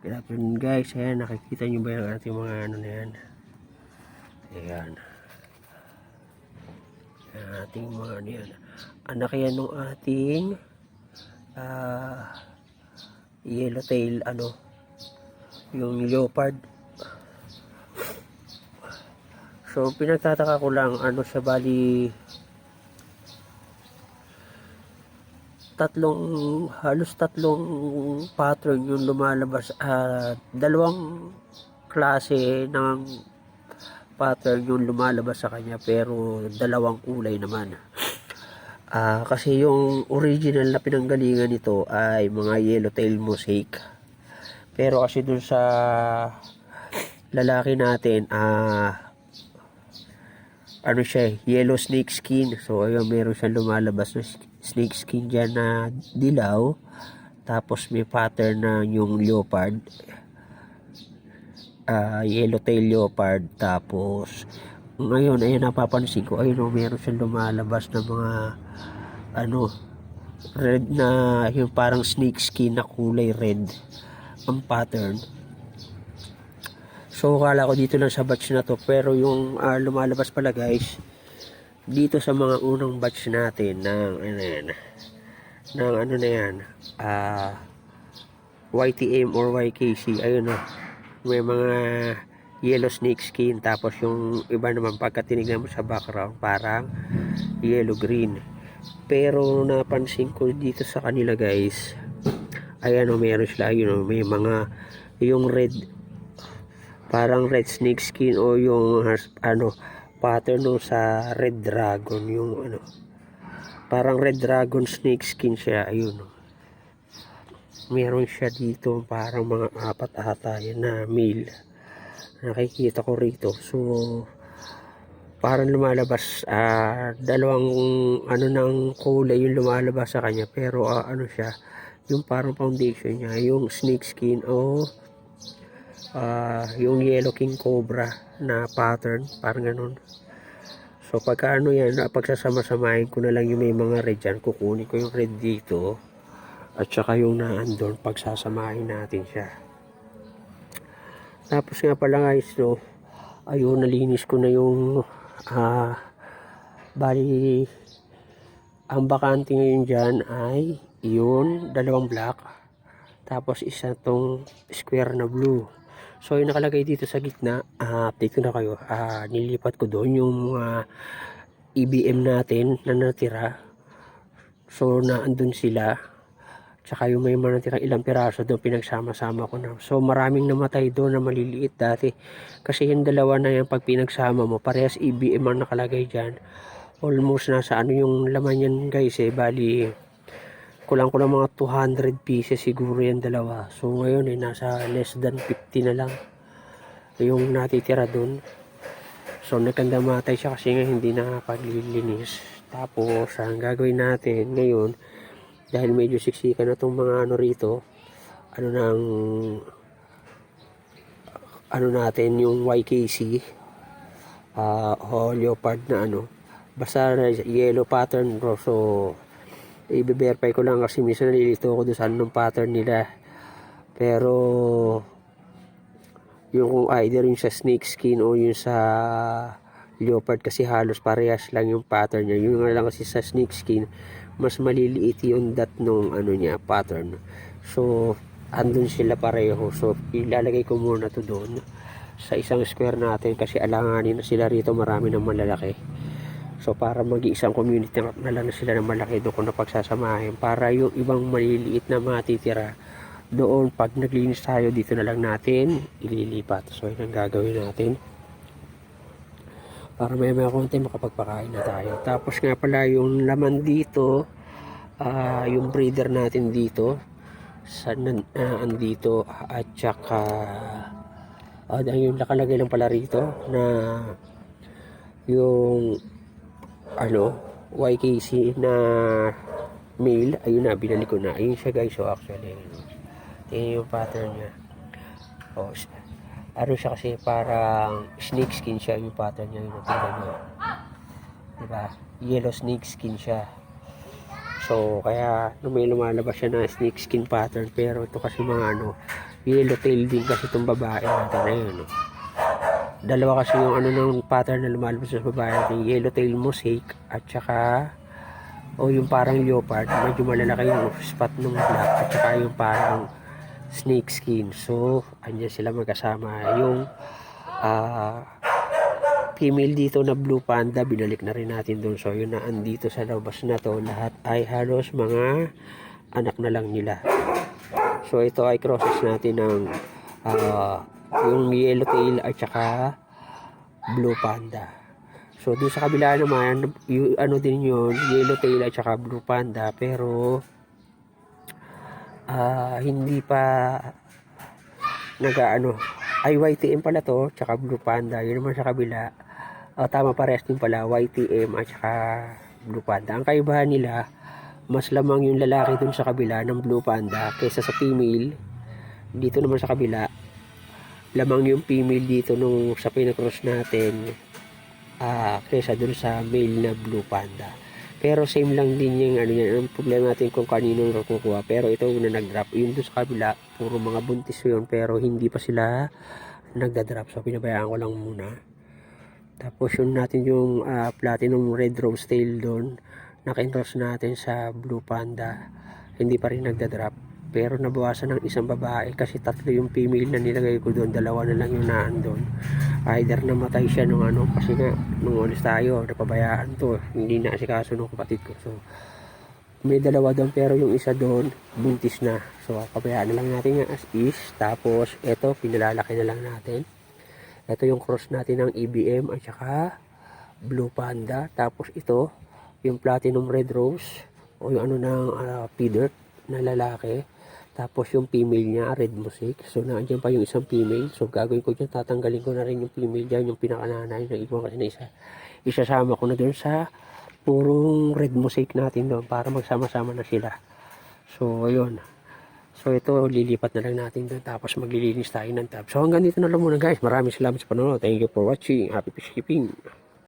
Good afternoon guys. Ayan, nakikita nyo ba yung ating mga ano na yan? Ayan. Ating mga ano yan. Anak yan ng ating ah yellowtail ano yung leopard. So pinagtataka ko lang ano siya bali tatlong halos tatlong pattern yung lumalabas at dalawang klase ng pattern yung lumalabas sa kanya pero dalawang kulay naman. Ah, kasi yung original na pinanggalingan nito ay mga yellowtail mosaic. Pero kasi dun sa lalaki natin ah ano siya, eh, yellow snake skin. So, ayun, meron siyang lumalabas na snake skin dyan na dilaw. Tapos, may pattern na yung leopard. ah yellowtail leopard. Tapos, ngayon, ayun, napapansin ko, ayun, oh, meron siyang lumalabas na mga, ano, red na, yung parang snake skin na kulay red ang pattern. So, kala ko dito lang sa batch na to. Pero yung ah, lumalabas pala guys, dito sa mga unang batch natin ng ano yan, ng ano na yan, ah, YTM or YKC, ayun o, may mga yellow snake skin. Tapos yung iba naman pagka tinignan mo sa background, parang yellow green. Pero napansin ko dito sa kanila guys, ayan o, meron sila, yun o, may mga, yung red parang red snake skin o yung ano pattern nung sa red dragon yung ano. Parang red dragon snake skin siya ayun. Oh. meron siya dito parang mga apat ata yun na male. Nakikita ko rito. So parang lumalabas ah dalawang ano ng kulay yung lumalabas sa kanya pero ah, ano siya yung parang foundation niya yung snake skin o ah yung yellow king cobra na pattern parang ganun. So pagka ano yan ah, pagsasama-samahin ko na lang yung may mga red dyan kukunin ko yung red dito at saka yung naandun pagsasamahin natin siya. Tapos nga pala guys no ayun nalinis ko na yung ah bali ang bakante ngayon dyan ay yun dalawang black tapos isa tong square na blue So, yung nakalagay dito sa gitna, ah update ko na kayo. Ah, nilipat ko doon yung mga EBM natin na natira. So, naandun sila. Tsaka yung may mga ilang piraso doon, pinagsama-sama ko na. So, maraming namatay doon na maliliit dati. Kasi yung dalawa na yan, pag pinagsama mo, parehas EBM ang nakalagay dyan. Almost nasa ano yung laman yan guys eh, bali kulang-kulang mga 200 pieces siguro yan dalawa. So ngayon eh nasa less than 50 na lang yung natitira dun. So nagkandamatay siya kasi nga hindi nakapaglilinis. Tapos ang gagawin natin ngayon dahil medyo siksikan na tong mga ano rito ano nang ano natin yung YKC ah o leopard na ano basta yellow pattern bro so i-verify ko lang kasi minsan nalilito ako doon sa anong pattern nila. Pero yung kung either yung sa snake skin o yung sa leopard kasi halos parehas lang yung pattern niya. Yung lang kasi sa snake skin mas maliliit yung dot nung ano niya pattern. So andun sila pareho. So ilalagay ko muna to doon sa isang square natin kasi alanganin na sila rito. Marami ng malalaki So para mag-iisang community na lang sila ng malaki doon kung napagsasamahin para yung ibang maliliit na matitira doon pag naglinis tayo dito na lang natin ililipat. So yun ang gagawin natin. Para may mga konti makapagpakain na tayo. Tapos nga pala yung laman dito ah, yung breeder natin dito sa nan, ah, andito at saka ah, yung nakalagay lang pala rito na yung ano, YKC na mail, ayun na, binalik ko na. Ayun siya guys, so actually, tingnan yung pattern niya. Oh, ano siya kasi parang snake skin siya yung pattern niya, yung tingnan niyo. Diba? Yellow snake skin siya. So, kaya may lumalabas siya na snake skin pattern, pero ito kasi mga ano, Yellowtail din kasi itong babae natin na yun. oh. Dalawa kasi yung ano ng pattern na lumalabas sa babae natin. Yellowtail mosaic at saka o yung parang leopard. Medyo malalaki yung spot ng black at saka yung parang snake skin. So, andyan sila magkasama. Yung ah female dito na blue panda, binalik na rin natin doon. So, yun na andito sa labas na to. Lahat ay halos mga anak na lang nila. So, ito ay crosses natin ng ah, yung yellowtail at saka blue panda. So, doon sa kabila naman, yung, ano din yun, yellowtail at saka blue panda. Pero, ah hindi pa nag-ano, ay YTM pala to, tsaka Blue Panda. Yun naman sa kabila. Ah, tama parehas din pala, YTM at saka Blue Panda. Ang kaibahan nila, mas lamang yung lalaki dun sa kabila ng Blue Panda kaysa sa female. Dito naman sa kabila, lamang yung female dito nung sa pinacross natin ah kaysa dun sa male na Blue Panda. Pero same lang din yung ano yan. Ang problema natin kung kanino nakukuha. Pero ito yung na nag-drop. Yung doon sa kabila, puro mga buntis yun. Pero hindi pa sila nagda-drop. So, pinabayaan ko lang muna. Tapos yun natin yung ah, platinum red rose tail doon. Nakinross natin sa blue panda. Hindi pa rin nagda-drop. Pero nabawasan ng isang babae kasi tatlo yung female na nilagay ko doon. Dalawa na lang yung naan doon. Either namatay siya nung ano kasi nga nung ulis tayo napabayaan to. Hindi na asikaso ng kapatid ko. So may dalawa doon pero yung isa doon buntis na. So pabayaan na lang natin yung as is. Tapos eto pinalalaki na lang natin. Ito yung cross natin ng EBM at saka blue panda. Tapos ito yung platinum red rose o yung ano ng uh, dirt na lalaki tapos yung female niya, red mosaic. So, nandiyan pa yung isang female. So, gagawin ko dyan, tatanggalin ko na rin yung female dyan, yung pinakananay na iwan kasi na isa. Isasama ko na dun sa purong red mosaic natin doon para magsama-sama na sila. So, ayun. So, ito, lilipat na lang natin doon. Tapos, maglilinis tayo ng tab. So, hanggang dito na lang muna guys. Maraming salamat sa panonood. Thank you for watching. Happy fishkeeping.